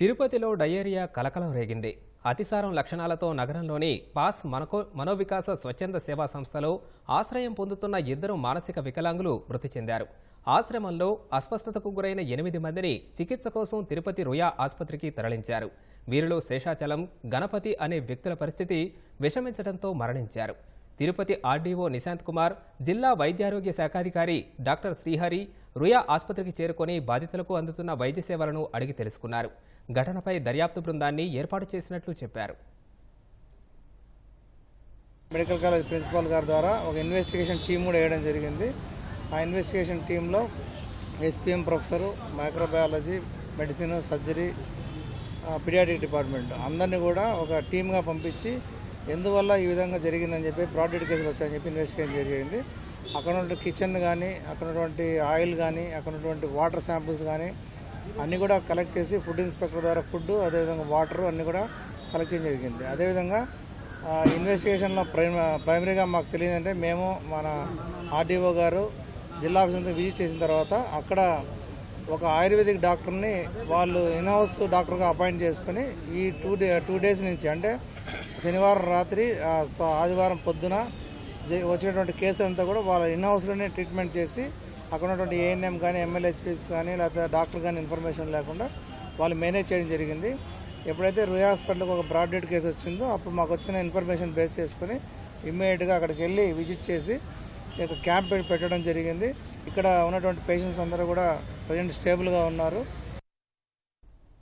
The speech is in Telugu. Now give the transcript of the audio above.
తిరుపతిలో డయేరియా కలకలం రేగింది. అతిసారం లక్షణాలతో నగరంలోని పాస్ మనకో మనోవికాస స్వచ్ఛంద సేవా సంస్థలో ఆశ్రయం పొందుతున్న ఇద్దరు మానసిక వికలాంగులు మృతి చెందారు. ఆశ్రమంలో అస్వస్థతకు గురైన ఎనిమిది మందిని చికిత్స కోసం తిరుపతి రుయా ఆసుపత్రికి తరలించారు. వీరిలో శేషాచలం గణపతి అనే వ్యక్తుల పరిస్థితి విషమించడంతో మరణించారు. తిరుపతి ఆర్డీఓ నిశాంత్ కుమార్ జిల్లా వైద్యారోగ్య శాఖాధికారి డాక్టర్ శ్రీహరి రుయా ఆసుపత్రికి చేరుకొని బాధితులకు అందుతున్న వైద్య సేవలను అడిగి తెలుసుకున్నారు. ఘటనపై దర్యాప్తు బృందాన్ని ఏర్పాటు చేసినట్లు చెప్పారు. మెడికల్ కాలేజ్ ప్రిన్సిపాల్ గారి ద్వారా ఒక ఇన్వెస్టిగేషన్ టీం కూడా వేయడం జరిగింది. ఆ ఇన్వెస్టిగేషన్ టీంలో SPM professor microbiology medicine surgery paediatric department అందరినీ కూడా ఒక టీమ్గా పంపించి ఎందువల్ల ఈ విధంగా జరిగిందని చెప్పి బ్రాడెడ్ కేసులు వచ్చాయని చెప్పి ఇన్వెస్టిగేషన్ జరిగింది. అక్కడ ఉన్నటువంటి కిచెన్ కానీ అక్కడ ఉన్నటువంటి ఆయిల్ కానీ అక్కడ ఉన్నటువంటి వాటర్ శాంపిల్స్ కానీ అన్నీ కూడా కలెక్ట్ చేసి ఫుడ్ ఇన్స్పెక్టర్ ద్వారా ఫుడ్ అదేవిధంగా వాటర్ అన్నీ కూడా కలెక్ట్ చేయడం జరిగింది. అదేవిధంగా ఇన్వెస్టిగేషన్లో ప్రైమ ప్రైమరీగా మాకు తెలియదంటే మేము మన ఆర్డీఓ గారు జిల్లా ఆఫీస్ అంతా విజిట్ చేసిన తర్వాత అక్కడ ఒక ఆయుర్వేదిక్ డాక్టర్ని వాళ్ళు ఇన్హౌస్ డాక్టర్గా అపాయింట్ చేసుకుని ఈ టూ డే టూ డేస్ నుంచి అంటే శనివారం రాత్రి ఆ, ఆదివారం పొద్దున జ- వచ్చినటువంటి కేసులంతా కూడా వాళ్ళ ఇన్హౌస్లోనే ట్రీట్మెంట్ చేసి అక్కడ ఉన్నటువంటి ఏఎన్ఎం కానీ ఎమ్మెల్యేహెచ్పీస్ కానీ లేకపోతే డాక్టర్ కానీ ఇన్ఫర్మేషన్ లేకుండా వాళ్ళు మేనేజ్ చేయడం జరిగింది. ఎప్పుడైతే రుయా హాస్పిటల్కి ఒక బ్రాడ్ డెడ్ కేసు వచ్చిందో అప్పుడు మాకు వచ్చిన ఇన్ఫర్మేషన్ బేస్ చేసుకుని ఇమ్మీడియట్గా అక్కడికి వెళ్ళి విజిట్ చేసి యొక్క క్యాంప్ పెట్టడం జరిగింది. ఇక్కడ ఉన్నటువంటి పేషెంట్స్ అందరూ కూడా ప్రజెంట్ స్టేబుల్గా ఉన్నారు.